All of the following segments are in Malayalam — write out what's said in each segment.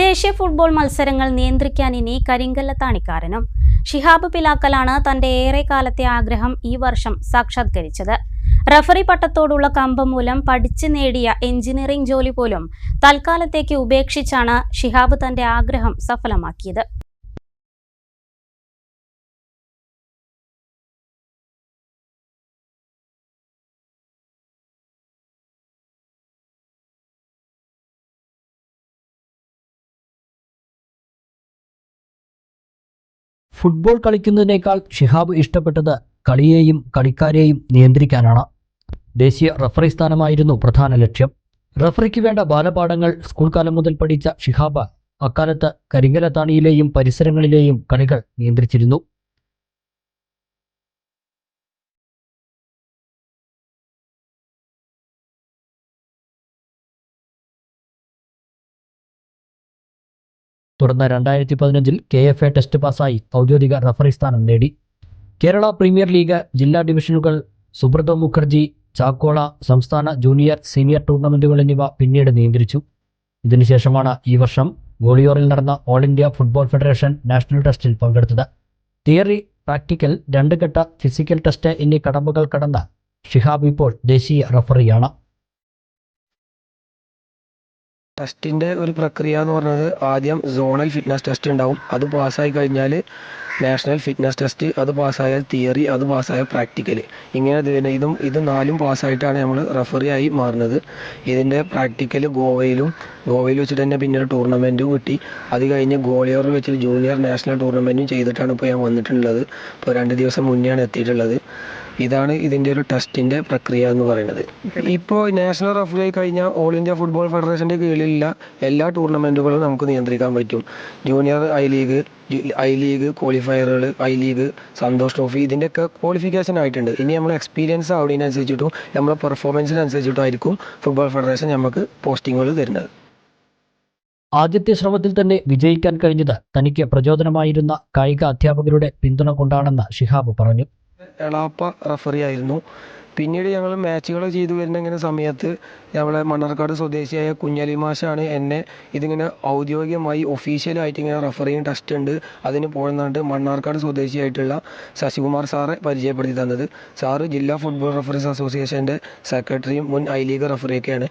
ദേശീയ ഫുട്ബോൾ മത്സരങ്ങൾ നിയന്ത്രിക്കാൻ ഇനി കരിങ്കല്ലത്താണിക്കാരനും ഷിഹാബ് പിലാക്കലാണ് തന്റെ ഏറെ കാലത്തെ ആഗ്രഹം ഈ വർഷം സാക്ഷാത്കരിച്ചത്. റഫറി പട്ടത്തോടുള്ള കമ്പം മൂലം പഠിച്ചു നേടിയ എഞ്ചിനീയറിംഗ് ജോലി പോലും തൽക്കാലത്തേക്ക് ഉപേക്ഷിച്ചാണ് ഷിഹാബ് തന്റെ ആഗ്രഹം സഫലമാക്കിയത്. ഫുട്ബോൾ കളിക്കുന്നതിനേക്കാൾ ഷിഹാബ് ഇഷ്ടപ്പെട്ടത് കളിയെയും കളിക്കാരെയും നിയന്ത്രിക്കാനാണ്. ദേശീയ റഫറി സ്ഥാനമായിരുന്നു പ്രധാന ലക്ഷ്യം. റഫറിക്ക് വേണ്ട ബാലപാഠങ്ങൾ സ്കൂൾ കാലം മുതൽ പഠിച്ച ഷിഹാബ് അക്കാലത്ത് കരിങ്കലത്താണിയിലെയും പരിസരങ്ങളിലെയും കളികൾ നിയന്ത്രിച്ചിരുന്നു. തുടർന്ന് രണ്ടായിരത്തി പതിനഞ്ചിൽ കെ എഫ് എ ടെസ്റ്റ് പാസ്സായി ഔദ്യോഗിക റഫറി സ്ഥാനം നേടി. കേരള പ്രീമിയർ ലീഗ് ജില്ലാ ഡിവിഷനുകൾ സുബ്രതോ മുഖർജി ചാക്കോള സംസ്ഥാന ജൂനിയർ സീനിയർ ടൂർണമെന്റുകൾ എന്നിവ പിന്നീട് നിയന്ത്രിച്ചു. ഇതിനുശേഷമാണ് ഈ വർഷം ഗോളിയോറിൽ നടന്ന all India football federation national ടെസ്റ്റിൽ പങ്കെടുത്തത്. തിയറി പ്രാക്ടിക്കൽ രണ്ട് ഘട്ട ഫിസിക്കൽ ടെസ്റ്റ് എന്നീ കടമ്പകൾ കടന്ന ഷിഹാബ് ഇപ്പോൾ ദേശീയ റഫറിയാണ്. ടെസ്റ്റിന്റെ ഒരു പ്രക്രിയ എന്ന് പറഞ്ഞത് ആദ്യം സോണൽ ഫിറ്റ്നസ് ടെസ്റ്റ് ഉണ്ടാവും. അത് പാസ്സായി കഴിഞ്ഞാൽ നാഷണൽ ഫിറ്റ്നസ് ടെസ്റ്റ് അത് പാസ്സായാൽ തിയറി അത് പാസ്സായാൽ പ്രാക്ടിക്കൽ ഇങ്ങനെ ഇതിന് ഇതും ഇത് നാലും പാസ്സായിട്ടാണ് നമ്മൾ ആയി മാറുന്നത്. ഇതിന്റെ പ്രാക്ടിക്കൽ ഗോവയിലും ഗോവയിൽ വെച്ചിട്ട് തന്നെ പിന്നീട് ടൂർണമെന്റും കിട്ടി. അത് കഴിഞ്ഞ് ഗോളിയോറിൽ വെച്ചിട്ട് ജൂനിയർ നാഷണൽ ടൂർണമെന്റും ചെയ്തിട്ടാണ് ഇപ്പോൾ ഞാൻ വന്നിട്ടുള്ളത്. ഇപ്പോൾ രണ്ട് ദിവസം മുന്നെയാണ് എത്തിയിട്ടുള്ളത്. ഇതാണ് ഇതിന്റെ ഒരു ടെസ്റ്റിന്റെ പ്രക്രിയ എന്ന് പറയുന്നത്. ഇപ്പോൾ നാഷണൽ റഫറി കഴിഞ്ഞാൽ ഓൾ ഇന്ത്യ ഫുട്ബോൾ ഫെഡറേഷന്റെ കീഴിലുള്ള എല്ലാ ടൂർണമെന്റുകളും നമുക്ക് നിയന്ത്രിക്കാൻ പറ്റും. Junior I league I league ക്വാളിഫയറുകൾ I league Santosh trophy ഇതിന്റെയൊക്കെ ക്വാളിഫിക്കേഷൻ ആയിട്ടുണ്ട്. ഇനി നമ്മൾ എക്സ്പീരിയൻസ് ആവുന്നതിനനുസരിച്ചിട്ടും നമ്മളെ പെർഫോമൻസിനനുസരിച്ചിട്ടും ആയിരിക്കും ഫുട്ബോൾ ഫെഡറേഷൻ നമുക്ക് പോസ്റ്റിങ്ങുകൾ തരുന്നത്. ആദ്യത്തെ ശ്രമത്തിൽ തന്നെ വിജയിക്കാൻ കഴിഞ്ഞത് തനിക്ക് പ്രചോദനമായിരുന്ന കായിക അധ്യാപകരുടെ പിന്തുണ കൊണ്ടാണെന്ന് ഷിഹാബ് പറഞ്ഞു. എളാപ്പ റഫറി ആയിരുന്നു. പിന്നീട് ഞങ്ങൾ മാച്ചുകൾ ചെയ്തു വരുന്ന ഇങ്ങനെ സമയത്ത് നമ്മളെ മണ്ണാർക്കാട് സ്വദേശിയായ കുഞ്ഞലി മാഷാണ് എന്നെ ഇതിങ്ങനെ ഔദ്യോഗികമായി ഒഫീഷ്യലായിട്ട് ഇങ്ങനെ റഫറിങ് ടെസ്റ്റ് ഉണ്ട്. അതിന് പോകുന്നുണ്ട് മണ്ണാർക്കാട് സ്വദേശിയായിട്ടുള്ള ശശികുമാർ സാറെ പരിചയപ്പെടുത്തി തന്നത്. സാറ് ജില്ലാ ഫുട്ബോൾ റഫറീസ് അസോസിയേഷന്റെ സെക്രട്ടറിയും മുൻ ഐ ലീഗ് റഫറിയൊക്കെയാണ്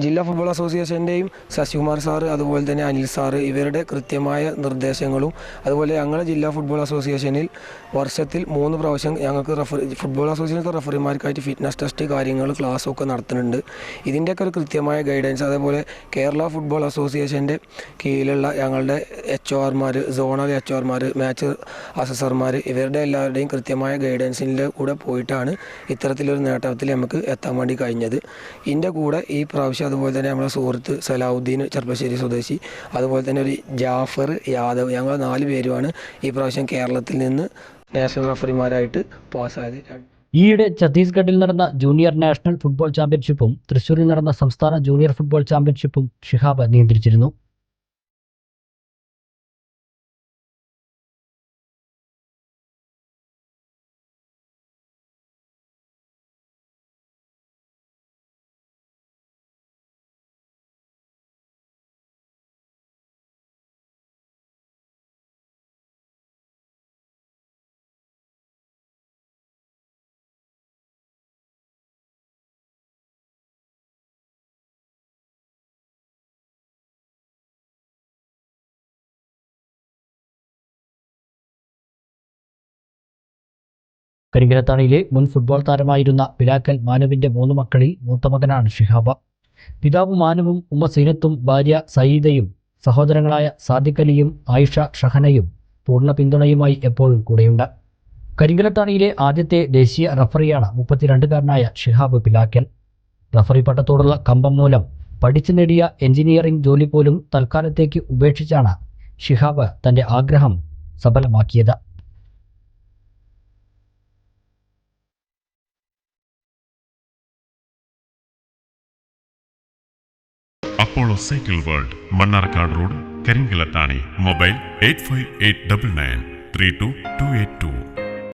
ജില്ലാ ഫുട്ബോൾ അസോസിയേഷന്റെയും ശശികുമാർ സാറ് അതുപോലെ തന്നെ അനിൽ സാറ് ഇവരുടെ കൃത്യമായ നിർദ്ദേശങ്ങളും അതുപോലെ ഞങ്ങളുടെ ജില്ലാ ഫുട്ബോൾ അസോസിയേഷനിൽ വർഷത്തിൽ മൂന്ന് പ്രാവശ്യം ഞങ്ങൾക്ക് റഫറി ഫുട്ബോൾ അസോസിയേഷനിലെ റഫറിമാർക്കായിട്ട് ഫിറ്റ്നസ് ടെസ്റ്റ് കാര്യങ്ങൾ ക്ലാസ്സും ഒക്കെ നടത്തുന്നുണ്ട്. ഇതിന്റെയൊക്കെ ഒരു കൃത്യമായ ഗൈഡൻസ് അതേപോലെ കേരള ഫുട്ബോൾ അസോസിയേഷന്റെ കീഴിലുള്ള ഞങ്ങളുടെ എച്ച് ഒ ആർമാർ സോണൽ എച്ച് ഒ ആർമാർ മാച്ച് അസസർമാർ ഇവരുടെ എല്ലാവരുടെയും കൃത്യമായ ഗൈഡൻസിന്റെ കൂടെ പോയിട്ടാണ് ഇത്തരത്തിലൊരു നേട്ടത്തിൽ നമുക്ക് എത്താൻ വേണ്ടി കഴിഞ്ഞത്. ഇതിന്റെ കൂടെ ഈ പ്രാവശ്യം അതുപോലെ തന്നെ നമ്മുടെ സുഹൃത്ത് സലാഹുദ്ദീൻ ചെർപ്പശ്ശേരി സ്വദേശി അതുപോലെ തന്നെ ഒരു ജാഫർ യാദവ് ഞങ്ങൾ നാല് പേരുമാണ് ഈ പ്രാവശ്യം കേരളത്തിൽ നിന്ന് നാഷണൽ റഫറിമാരായിട്ട് പാസ്സായത് ഈയിടെ ഛത്തീസ്ഗഡിൽ നടന്ന ജൂനിയർ നാഷണൽ ഫുട്ബോൾ ചാമ്പ്യൻഷിപ്പും തൃശൂരിൽ നടന്ന സംസ്ഥാന ജൂനിയർ ഫുട്ബോൾ ചാമ്പ്യൻഷിപ്പും ഷിഹാബ് നിയന്ത്രിച്ചിരുന്നു. കരിങ്കലത്താണിയിലെ മുൻ ഫുട്ബോൾ താരമായിരുന്ന പിലാക്കൽ മാനുവിന്റെ മൂന്ന് മക്കളിൽ മൂത്ത മകനാണ് ഷിഹാബ. പിതാവ് മാനുവും ഉമ്മ സീനത്തും ഭാര്യ സയീദയും സഹോദരങ്ങളായ സാദിഖലിയും ആയിഷ ഷഹനയും പൂർണ പിന്തുണയുമായി എപ്പോഴും കൂടെയുണ്ട്. കരിങ്കലത്താണിയിലെ ആദ്യത്തെ ദേശീയ റഫറിയാണ് മുപ്പത്തിരണ്ടുകാരനായ ഷിഹാബ് പിലാക്കൽ റഫറി പട്ടത്തോടുള്ള കമ്പം മൂലം പഠിച്ചു നേടിയ എഞ്ചിനീയറിംഗ് ജോലി പോലും തൽക്കാലത്തേക്ക് ഉപേക്ഷിച്ചാണ് ഷിഹാബ് തന്റെ ആഗ്രഹം സഫലമാക്കിയത്. Apollo cycle world Mannarkkad road Karinkallathani mobile eight five eight double nine three two two eight two